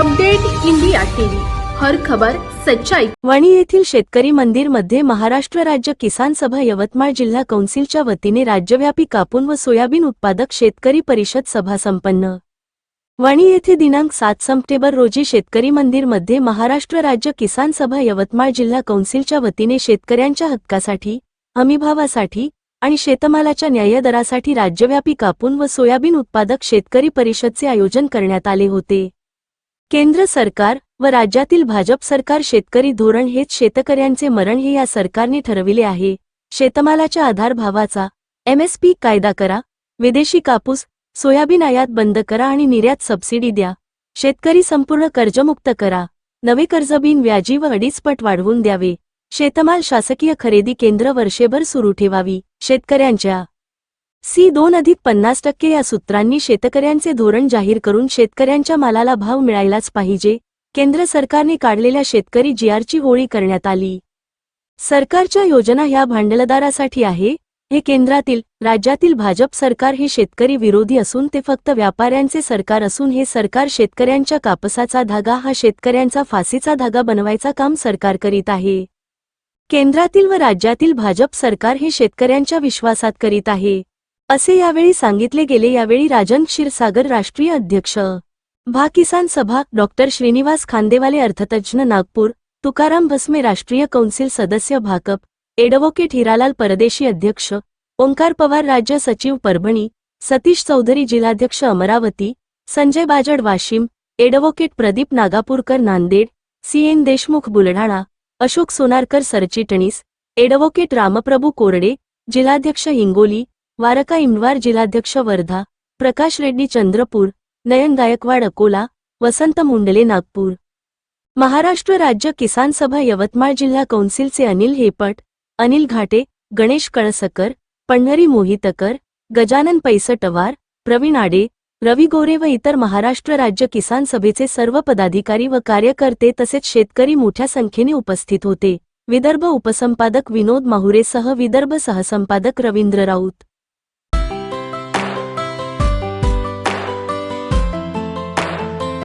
Update India TV. हर खबर सच्चाई. वणी येथील शेतकरी मंदिरमध्ये महाराष्ट्र राज्य किसान सभा यवतमाळ जिल्हा कौन्सिलच्या वतीने राज्यव्यापी कापून व सोयाबीन उत्पादक शेतकरी परिषद सभा संपन्न. वणी येथे दिनांक सात सप्टेंबर रोजी शेतकरी मंदिरमध्ये महाराष्ट्र राज्य किसान सभा यवतमाळ जिल्हा कौन्सिलच्या वतीने शेतकऱ्यांच्या हक्कासाठी हमीभावासाठी आणि शेतमालाच्या न्यायदरासाठी राज्यव्यापी कापून व सोयाबीन उत्पादक शेतकरी परिषदचे आयोजन करण्यात आले होते. केंद्र सरकार व राज्यातील भाजप सरकार शेतकरी धोरण हेच शेतकऱ्यांचे मरण हे या सरकारने ठरविले आहे. शेतमालाच्या आधारभावाचा एमएसपी कायदा करा विदेशी कापूस सोयाबीन आयात बंद करा आणि निर्यात सबसिडी द्या. शेतकरी संपूर्ण कर्जमुक्त करा. नवे कर्ज बिन व्याजी व अडीचपट वाढवून द्यावे. शेतमाल शासकीय खरेदी केंद्र वर्षभर सुरू ठेवावी. शेतकऱ्यांच्या सी दोन अधिक पन्नास टक्के या सूत्रांनी शेतकऱ्यांचे धोरण जाहीर करून शेतकऱ्यांच्या मालाला भाव मिळायलाच पाहिजे केंद्र सरकारने काढलेल्या शेतकरी जीआरची होळी करण्यात आली. सरकारच्या योजना ह्या भांडलदारासाठी आहे हे केंद्रातील राज्यातील भाजप सरकार हे शेतकरी विरोधी असून ते फक्त व्यापाऱ्यांचे सरकार असून हे सरकार शेतकऱ्यांच्या कापसाचा धागा हा शेतकऱ्यांचा फाशीचा धागा बनवायचा काम सरकार करीत आहे. केंद्रातील व राज्यातील भाजप सरकार हे शेतकऱ्यांच्या विश्वासात करीत आहे. असे यावेळी सांगितले गेले यावेळी राजन क्षीरसागर राष्ट्रीय अध्यक्ष. भा किसान सभा डॉक्टर श्रीनिवास खांदेवाले अर्थतज्ज्ञ नागपूर तुकाराम भस्मे राष्ट्रीय कौन्सिल सदस्य भाकप एडव्होकेट हिरालाल परदेशी अध्यक्ष ओंकार पवार राज्य सचिव परभणी सतीश चौधरी जिल्हाध्यक्ष Amravati Sanjay Bajad Washim advocate Pradeep Nagapurkar Nanded C N Deshmukh Buldhana Ashok Sonarkar सरचिटणीस एडव्होकेट रामप्रभू कोरडे जिल्हाध्यक्ष हिंगोली वारका इमवार जिल्हाध्यक्ष वर्धा प्रकाश रेड्डी चंद्रपूर नयन गायकवाड अकोला वसंत मुंडले नागपूर. महाराष्ट्र राज्य किसान सभा यवतमाळ जिल्हा कौन्सिलचे अनिल हेपट अनिल घाटे गणेश कळसकर पंढरी मोहितकर गजानन पैसटवार प्रवीण आडे रवी गोरे व इतर महाराष्ट्र राज्य किसान सभेचे सर्व पदाधिकारी व कार्यकर्ते तसेच शेतकरी मोठ्या संख्येने उपस्थित होते. विदर्भ उपसंपादक विनोद माहुरेसह विदर्भ सहसंपादक रवींद्र राऊत.